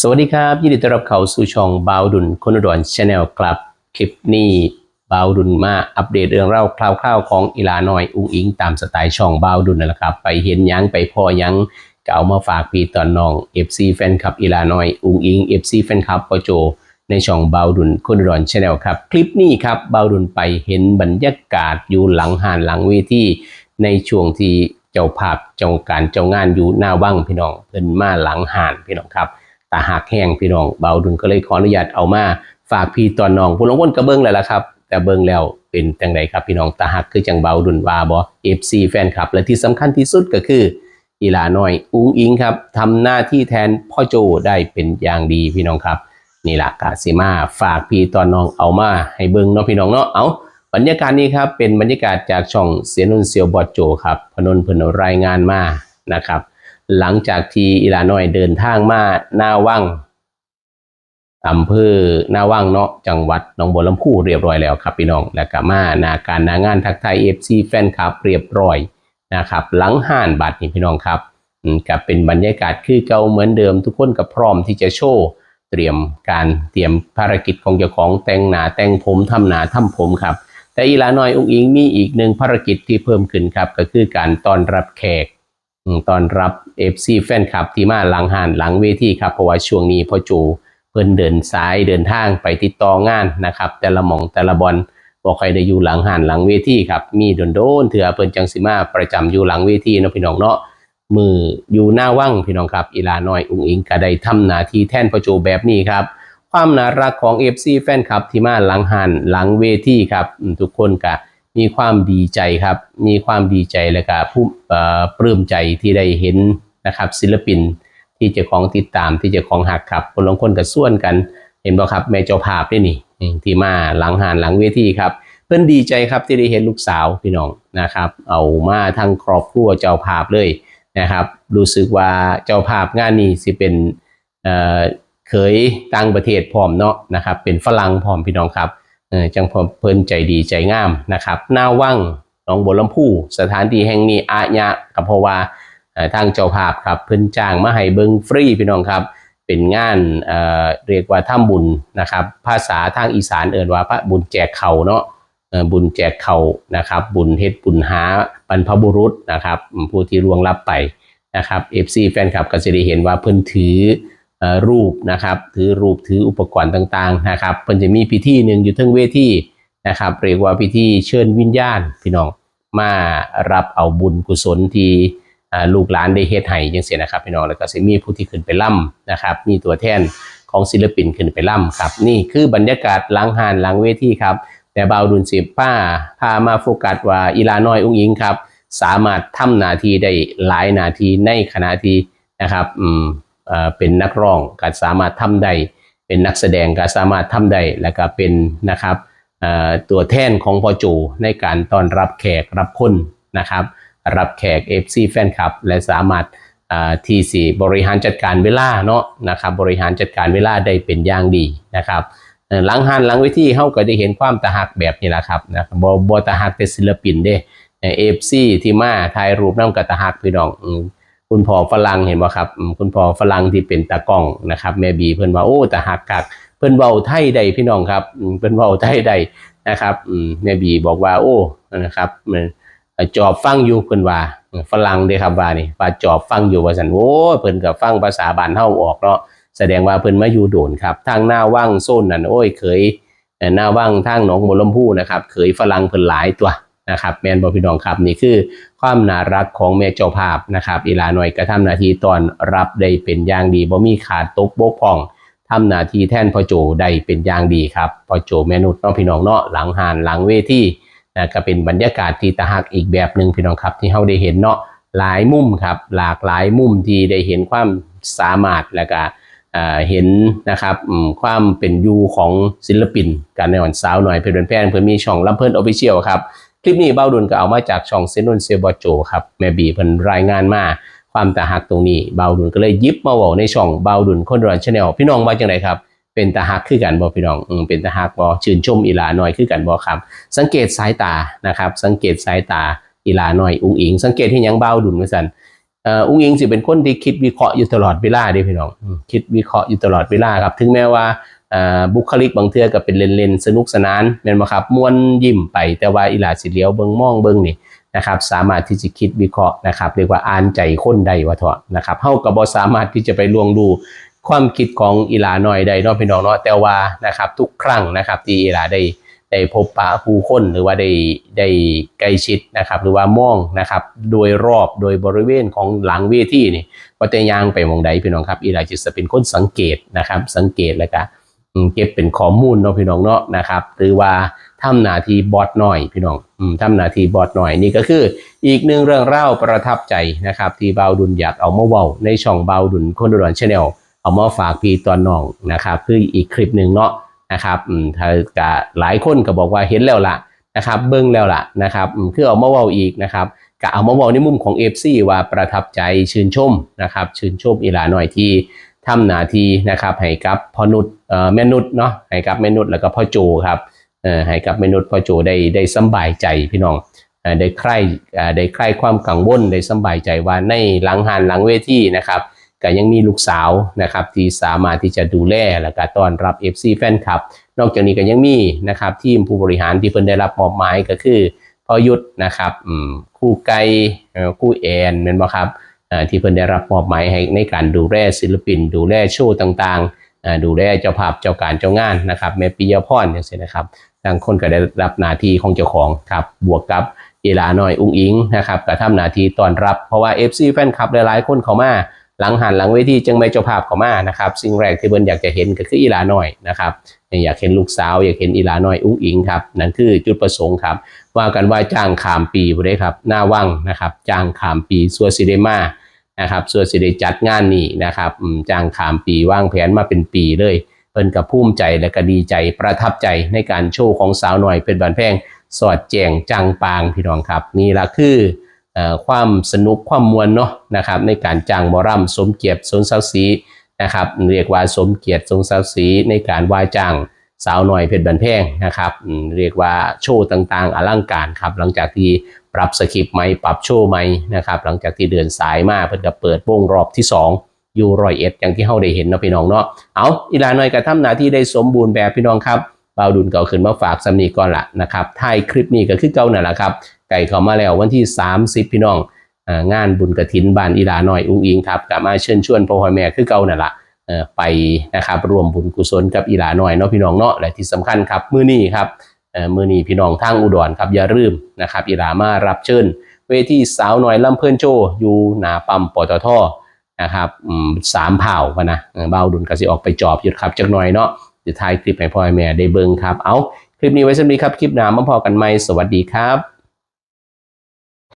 สวัสดีครับ ยินดีต้อนรับเข้าสู่ช่องบาวดุลคนอุดรชาแนลครับคลิปนี้บาวดุลมาอัปเดตเรื่องเล่าวคร่าวๆของอีลาน้อยอุ้งอิงตามสไตล์ช่องบาวดุลนั่นแหละครับ ไปเห็นยังไปพอยังก็เอามาฝากพี่ตอนน้อง FC แฟนคลับอีลาน้อยอุ้งอิง FC แฟนคลับปอโจ ในช่องบาวดุลคนอุดรชาแนลครับ คลิปนี้ครับบาวดุลไปเห็นบรรยากาศอยู่หลังหานหลังเวทีในช่วงที่เจ้าภาพเจ้าการเจ้างานอยู่หน้าว่างพี่น้องเพิ่นมาหลังหานพี่น้องครับ ตาหักแห้งพี่น้องเบาดุลก็เลยขออนุญาตเอามาฝากพี่ตอนน้องผู้ลงวนกระเบิ้งเลยละครับ แต่เบิ้งแล้วเป็นจังไดครับ พี่น้องตาหักคือจังเบาดุลวาบ่เอฟซีแฟนคลับ และที่สำคัญที่สุดก็คืออีลาน้อยอุ้งอิงครับทำหน้าที่แทนพ่อโจได้เป็นอย่างดีพี่น้องครับนี่ละกาซิมาฝากพี่ตอนน้องเอามาให้เบิ้งเนาะพี่น้องเนาะเอาบรรยากาศนี้ครับเป็นบรรยากาศจากช่องเสียนุนเซียวบอดโจครับพนนพนรายงานมานะครับ หลังจากที่อีหลาน้อยเดินทางมาหน้าว่างอำเภอหน้าว่างเนาะจังหวัดหนองบัวลำพูเรียบร้อยแล้วครับพี่น้องและก็มานาการนางานทักทายเอฟซีแฟนคลับเรียบร้อยนะครับ หลังห่านบัตรนี่พี่น้องครับกับเป็นบรรยากาศคือเก่าเหมือนเดิม ทุกคนก็พร้อมที่จะโชว์เตรียมการเตรียมภารกิจของเจ้าของแต่งหน้าแต่งผมทำหน้าทำผมครับ แต่อีหลาน้อยองค์อิงมีอีกหนึ่งภารกิจที่เพิ่มขึ้นครับก็คือการต้อนรับแขก ตอนรับ FC แฟนคลับที่มาหลังหานหลังเวทีครับเพราะว่าช่วงนี้พ่อจูเพิ่นเดินสายเดินทางไปติดต่องานนะครับ แต่ละหม่องแต่ละบอลบ่ค่อยได้อยู่หลังหานหลังเวทีครับมีโดนๆเถื่อเพิ่นจังสิมาประจำอยู่หลังเวทีเนาะพี่น้องเนาะมืออยู่หน้าว่างพี่น้องครับอีลาน้อยอุ้งอิงก็ได้ทำหน้าที่แทนพ่อจูแบบนี้ครับความน่ารักของ FC แฟนคลับที่มาหลังหันหลังเวทีครับทุกคนก็ มีความดีใจครับ มีความดีใจและก็ผู้ปลื้มใจที่ได้เห็นนะครับศิลปินที่จ้าของติดตามที่จ้าของหักครับคนลงคนก็ส่วนกัน เห็นบ่ครับแม่เจ้าภาพนี่นี่ที่มาหลังหันหลังเวทีครับ เพิ่อนดีใจครับที่ได้เห็นลูกสาวพี่น้องนะครับ เอามาทั้งครอบครัวเจ้าภาพเลยนะครับ รู้สึกว่าเจ้าภาพงานนี้สิเป็นเเคยต่างประเทศพร้อมเนาะนะครับ เป็นฝรั่งพร้อมพี่น้องครับ จังพอเพิ่นใจดีใจงามนะครับหน้าว่างหนองบัวลำพูสถานที่แห่งนี้อาญะกับเพราะว่าทางเจ้าภาพครับเพิ่นจ้างมาให้เบิ่งฟรีพี่น้องครับ เป็นงานเอ่อเรียกว่าทำบุญนะครับ ภาษาทางอีสานเอ่นว่าพระบุญแจกเขาเนาะเอ่อบุญแจกเขานะครับ บุญเฮ็ดบุญหาบรรพบุรุษนะครับ ผู้ที่ล่วงลับไปนะครับ FC แฟนคลับก็จะได้เห็นว่าเพิ่นถือ รูปนะครับถือรูปถืออุปกรณ์ต่างๆนะครับเพิ่นจะมีพิธีหนึ่งอยู่ทั้งเวทีนะครับเรียกว่าพิธีเชิญวิญญาณพี่น้องมารับเอาบุญกุศลที่ลูกหลานได้เฮ็ดให้จังซี่นะครับพี่น้องแล้วก็สิมีผู้ที่ขึ้นไปล่ำนะครับมีตัวแทนของศิลปินขึ้นไปล่ำครับ นี่คือบรรยากาศหลังหานหลังเวทีครับ แต่บาวดุลสิบป้าพามาโฟกัสว่าอีลาน้อยอุ้งอิงครับ สามารถทำนาทีได้หลายนาทีในขณะที่นะครับอืม เป็นนักร้องก็สามารถทำได้เป็นนักแสดงก็สามารถทำได้แล้วก็เป็นนะครับตัวแทนของพ่อจูในการต้อนรับแขกรับคนนะครับ รับแขก FC แฟนคลับ และสามารถทีสีบริหารจัดการเวลาเนาะนะครับบริหารจัดการเวลาได้เป็นอย่างดีนะครับหลังหันหลังวิธีเฮาก็ได้เห็นความตะหักแบบนี้แหละครับนะบบตะหักแต่ศิลปินเด้เอฟซีที่มาถ่ายรูปนำกับตะหักพี่น้อง คุณพ่อฝรั่งเห็นบ่ครับคุณพ่อฝรั่งที่เป็นตากล้องนะครับ แม่บีเพิ่นว่าโอ้แต่หักกักเพิ่นเว้าไทยได้พี่น้องครับเพิ่นเว้าไทยได้นะครับอืมแม่บีบอกว่า โอ้นะครับมันจอบฟังอยู่เพิ่นว่าฝรั่งเด้ครับว่านี่ว่าจอบฟังอยู่ว่าซั่นโอ้เพิ่นก็ฟังภาษาบ้านเฮาออกเนาะแสดงว่าเพิ่นมาอยู่โดนครับทางหน้าว่างโซนนั่นโอ้ยเคยหน้าว่างทางหนองบัวลำพูนะครับเคยฝรั่งเพิ่นหลายตัว นะครับแมนบ่พี่น้องครับนี่คือความน่ารักของแม่เจ้าภาพนะครับอีลาหน่อยก็ทำนาทีตอนรับได้เป็นอย่างดีบ่มีขาดตกบกพร่องทำหน้าที่แท่นพ่อโจได้เป็นอย่างดีครับพ่อโจแม่นุษย์น้องพี่น้องเนาะหลังหานหลังเวทีนะก็เป็นบรรยากาศที่ตะหักอีกแบบหนึ่งพี่น้องครับ ที่เราได้เห็นเนาะหลายมุมครับ หลากหลายมุมที่ได้เห็นความสามารถและก็เห็นนะครับความเป็นยูของศิลปินการในวันสาวหน่อยเพลินแพนเพื่อนมีช่องลำเพิ่นออฟฟิเชียลครับ คลิปนี้เบ้าดุลก็เอามาจากช่องเซนนเซบอโจครับแม่บีเพิ่นรายงานมาความตาหักตรงนี้เบาดุลก็เลยยิบมาเว้าในช่องเบาดุลคนดอนชาแนลพี่น้องว่าจังไดครับเป็นตาหักคือกันบ่พี่น้องอเป็นตาหักบ่ชื่นชมอีลาน้อยคือกันบ่ครับ สังเกตสายตานะครับ สังเกตสายตาอีลาน้อยอุ้งอิง สังเกตที่ยังเบาดุลว่าซั่นเอ่ออุ้งอิงสิเป็นคนที่คิดวิเคราะห์อยู่ตลอดเวลาเด้พี่น้องคิดวิเคราะห์อยู่ตลอดเวลาครับ ถึงแม้ว่า บุคลิกบางเทือก็เป็นเล่นๆสนุกสนานแม่นบ่ครับม่วนยิ้มไปแต่ว่าอีหลาสิเหลียวเบิ่งมองเบิ่งนี่นะครับสามารถที่จะคิดวิเคราะห์นะครับเรียกว่าอ่านใจคนได้ว่าเถอะนะครับเฮาก็บ่สามารถที่จะไปลวงดูความคิดของอีหลาน้อยได้เนาะพี่น้องเนาะแต่ว่านะครับทุกครั้งนะครับที่อีหลาได้ได้พบปะผู้คนหรือว่าได้ได้ใกล้ชิดนะครับ หรือว่ามองนะครับโดยรอบโดยบริเวณของหลังเวทีนี่ว่าแต่ยางไปมองใดพี่น้องครับอีหลาจิตจะเป็นคนสังเกตนะครับสังเกตแล้วก็ เก็บเป็นข้อมูลเนาะพี่น้องเนาะนะครับ หรือว่าทำหน้าที่บอสหน่อยพี่น้องอืมทำหน้าที่บอสหน่อยนี่ก็คือ อีกหนึ่งเรื่องเล่าประทับใจนะครับ ที่เบาดุลอยากเอามาเว้าในช่องเบาดุลคนดุลชาแนลเอามาฝากพี่ตอนน้องนะครับคืออีกคลิปหนึ่งเนาะนะครับอืมถ้าก็หลายคนก็บอกว่าเห็นแล้วล่ะนะครับเบิ่งแล้วล่ะนะครับอืมคือเอามาเว้าอีกนะครับก็เอามาเว้าในมุมของ FC ว่าประทับใจชื่นชมนะครับ ชื่นชมอีหลาหน่อยที่ ทำหนาทีนะครับให้กับพ่อนุชเอ่อแม่นุชเนาะให้กับแม่นุชแล้วก็พ่อโจครับเอ่อให้กับแม่นุชพ่อโจได้ได้สบายใจพี่น้องเอ่อได้ใคร่เอ่อได้ใคร่ความกังวลได้สบายใจว่าในหลังหานหลังเวทีนะครับก็ยังมีลูกสาวนะครับที่สามารถที่จะดูแลและก็ต้อนรับ FC แฟนคลับ นอกจากนี้ก็ยังมีนะครับทีมผู้บริหารที่เพิ่นได้รับมอบหมายก็คือพอยุทธนะครับอืมคู่ไก่คู่แอนเป็นบ่ครับ ที่เพิ่นได้รับมอบหมายให้ในการดูแลศิลปิน ดูแลโชว์ต่างๆ ดูแลเจ้าภาพเจ้าการเจ้างานนะครับแม่ปิยพรจังซี่นะครับทางคนก็ได้รับหน้าที่ของเจ้าของครับบวกกับอีลาน้อยอุ้งอิงนะครับก็ทำหน้าที่ต้อนรับเพราะว่า FC แฟนคลับหลายๆ คนเข้ามาหลังหันหลังเวทีจึงไม่เจ้าภาพเข้ามานะครับสิ่งแรกที่เบิ้นอยากจะเห็นก็คืออีลาน้อยนะครับอยากเห็นลูกสาว อยากเห็นอีลาน้อยอุ้งอิงครับนั่นคือจุดประสงค์ครับ ว่ากันว่าจ้างขามปีบ่ได้ครับ หน้าว่างนะครับ จ้างขามปีสัวซิเดมานะครับสัวซิเดจัดงานนี้นะครับจ้างขามปีวางแผนมาเป็นปีเลย เพิ่นกับภูมิใจและก็ดีใจประทับใจในการโชว์ของสาวน้อยเป็นบันแพงสอดแจงจังปางพี่น้องครับ นี่ละคือความสนุกความมวลเนาะนะครับในการจ้างมอรำสมเกียรติสนเสาสีนะครับเรียกว่าสมเกียรติสนเสาสีในการว่าจ้าง สาวหน่อยเพชรบันแพงนะครับเรียกว่าโชว์ต่างๆอลังการครับหลังจากที่ปรับสคริปต์ใหม่ปรับโชว์ใหม่นะครับหลังจากที่เดินสายมาเพิ่นก็เปิดวงรอบที่ 2อยู่รอยเอ็ดอย่างที่เฮาได้เห็นเนาะพี่น้องเนาะเอาอีหลาหน่อยก็ทำหน้าที่ได้สมบูรณ์แบบพี่น้องครับบ่าดุลเก่าขึ้นมาฝากสำนีก่อนละนะครับท้ายคลิปนี้ก็คือเก่านั่นแหละครับไก่เข้ามาแล้ววันที่ 30 พี่น้องงานบุญกระถินบ้านอีหลาหน้อยอุ้งอิงครับกลับมาเชิญชวนพ่อพ่อแม่คือเก่านั่นละเอ่อ ไปนะครับรวมบุญกุศลกับอีหลาน้อยเนาะพี่น้องเนาะและที่สำคัญครับมื้อนี้ครับเมื้อนี้พี่น้องทางอุดรครับอย่าลืมนะครับอีหลามารับเชิญเวทีสาวน้อยลำเพิ่นโจอยู่หนาปั๊มปตทนะครับสามเผ่าพนะเออเบาดุลกสิออกไปจอบอยู่ครับจักหน่อยเนาะจะถ่ายคลิปให้พ่อแม่ได้เบิ่งครับเอาคลิปนี้ไว้สำหรับนี้ครับคลิปหน้ามาพอกันใหม่สวัสดีครับ